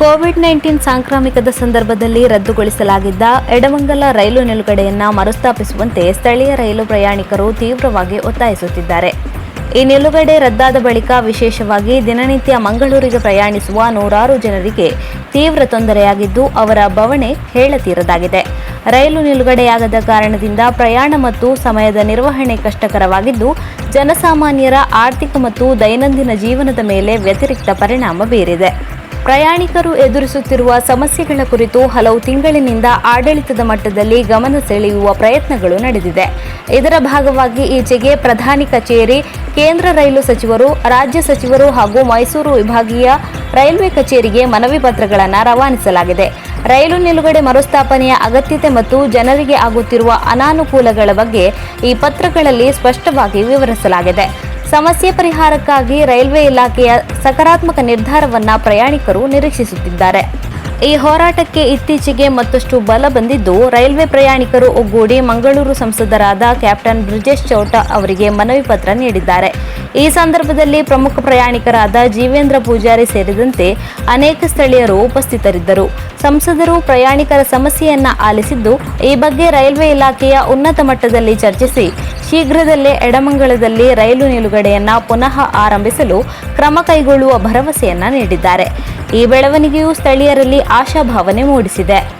Covid nineteen ಸಾಂಕ್ರಾಮಿಕದ ಸಂದರ್ಭದಲ್ಲಿ ರದ್ದುಗೊಳಿಸಲಾಗಿದ್ದ ಎಡಮಂಗಲ ರೈಲು ನಿಲುಗಡೆಯನ್ನು ಮರುಸ್ಥಾಪಿಸುವಂತೆ ಸ್ಥಳೀಯ ರೈಲು ಪ್ರಯಾಣಿಕರು ತೀವ್ರವಾಗಿ ಒತ್ತಾಯಿಸುತ್ತಿದ್ದಾರೆ. ಈ ನಿಲುಗಡೆ ರದ್ದಾದ ಬಳಿಕ ವಿಶೇಷವಾಗಿ ದಿನನಿತ್ಯ ಮಂಗಳೂರಿಗೆ ಪ್ರಯಾಣಿಸುವ ನೂರಾರು ಜನರಿಗೆ ತೀವ್ರ ತೊಂದರೆಯಾಗಿದ್ದು, ಅವರ ಬವಣೆ ಹೇಳತೀರದಾಗಿದೆ. ರೈಲು ನಿಲುಗಡೆಯಾಗದ ಕಾರಣದಿಂದ ಪ್ರಯಾಣ ಮತ್ತು ಸಮಯದ ನಿರ್ವಹಣೆ ಕಷ್ಟಕರವಾಗಿದ್ದು, ಜನಸಾಮಾನ್ಯರ ಆರ್ಥಿಕ ಮತ್ತು ದೈನಂದಿನ ಜೀವನದ ಮೇಲೆ ವ್ಯತಿರಿಕ್ತ ಪರಿಣಾಮ ಬೀರಿದೆ. ಪ್ರಯಾಣಿಕರು ಎದುರಿಸುತ್ತಿರುವ ಸಮಸ್ಯೆಗಳ ಕುರಿತು ಹಲವು ತಿಂಗಳಿನಿಂದ ಆಡಳಿತದ ಮಟ್ಟದಲ್ಲಿ ಗಮನ ಸೆಳೆಯುವ ಪ್ರಯತ್ನಗಳು ನಡೆದಿದೆ. ಇದರ ಭಾಗವಾಗಿ ಈಚೆಗೆ ಪ್ರಧಾನಿ ಕಚೇರಿ, ಕೇಂದ್ರ ರೈಲು ಸಚಿವರು, ರಾಜ್ಯ ಸಚಿವರು ಹಾಗೂ ಮೈಸೂರು ವಿಭಾಗೀಯ ರೈಲ್ವೆ ಕಚೇರಿಗೆ ಮನವಿ ಪತ್ರಗಳನ್ನು ರವಾನಿಸಲಾಗಿದೆ. ರೈಲು ನಿಲುಗಡೆ ಮರುಸ್ಥಾಪನೆಯ ಅಗತ್ಯತೆ ಮತ್ತು ಜನರಿಗೆ ಆಗುತ್ತಿರುವ ಅನಾನುಕೂಲಗಳ ಬಗ್ಗೆ ಈ ಪತ್ರಗಳಲ್ಲಿ ಸ್ಪಷ್ಟವಾಗಿ ವಿವರಿಸಲಾಗಿದೆ. ಸಮಸ್ಯೆ ಪರಿಹಾರಕ್ಕಾಗಿ ರೈಲ್ವೆ ಇಲಾಖೆಯ ಸಕಾರಾತ್ಮಕ ನಿರ್ಧಾರವನ್ನ ಪ್ರಯಾಣಿಕರು ನಿರೀಕ್ಷಿಸುತ್ತಿದ್ದಾರೆ. ಈ ಹೋರಾಟಕ್ಕೆ ಇತ್ತೀಚೆಗೆ ಮತ್ತಷ್ಟು ಬಲ ಬಂದಿದ್ದು, ರೈಲ್ವೆ ಪ್ರಯಾಣಿಕರು ಒಗ್ಗೂಡಿ ಮಂಗಳೂರು ಸಂಸದರಾದ ಕ್ಯಾಪ್ಟನ್ ಬ್ರಿಜೇಶ್ ಚೌಟ ಅವರಿಗೆ ಮನವಿ ಪತ್ರ ನೀಡಿದ್ದಾರೆ. ಈ ಸಂದರ್ಭದಲ್ಲಿ ಪ್ರಮುಖ ಪ್ರಯಾಣಿಕರಾದ ಜೀವೇಂದ್ರ ಪೂಜಾರಿ ಸೇರಿದಂತೆ ಅನೇಕ ಸ್ಥಳೀಯರು ಉಪಸ್ಥಿತರಿದ್ದರು. ಸಂಸದರು ಪ್ರಯಾಣಿಕರ ಸಮಸ್ಯೆಯನ್ನ ಆಲಿಸಿದ್ದು ಈ ಬಗ್ಗೆ ರೈಲ್ವೆ ಇಲಾಖೆಯ ಉನ್ನತ ಮಟ್ಟದಲ್ಲಿ ಚರ್ಚಿಸಿ ಶೀಘ್ರದಲ್ಲೇ ಎಡಮಂಗಳದಲ್ಲಿ ರೈಲು ನಿಲುಗಡೆಯನ್ನ ಪುನಃ ಆರಂಭಿಸಲು ಕ್ರಮ ಕೈಗೊಳ್ಳುವ ಭರವಸೆಯನ್ನ ನೀಡಿದ್ದಾರೆ. ಈ ಬೆಳವಣಿಗೆಯು ಸ್ಥಳೀಯರಲ್ಲಿ ಆಶಾಭಾವನೆ ಮೂಡಿಸಿದೆ.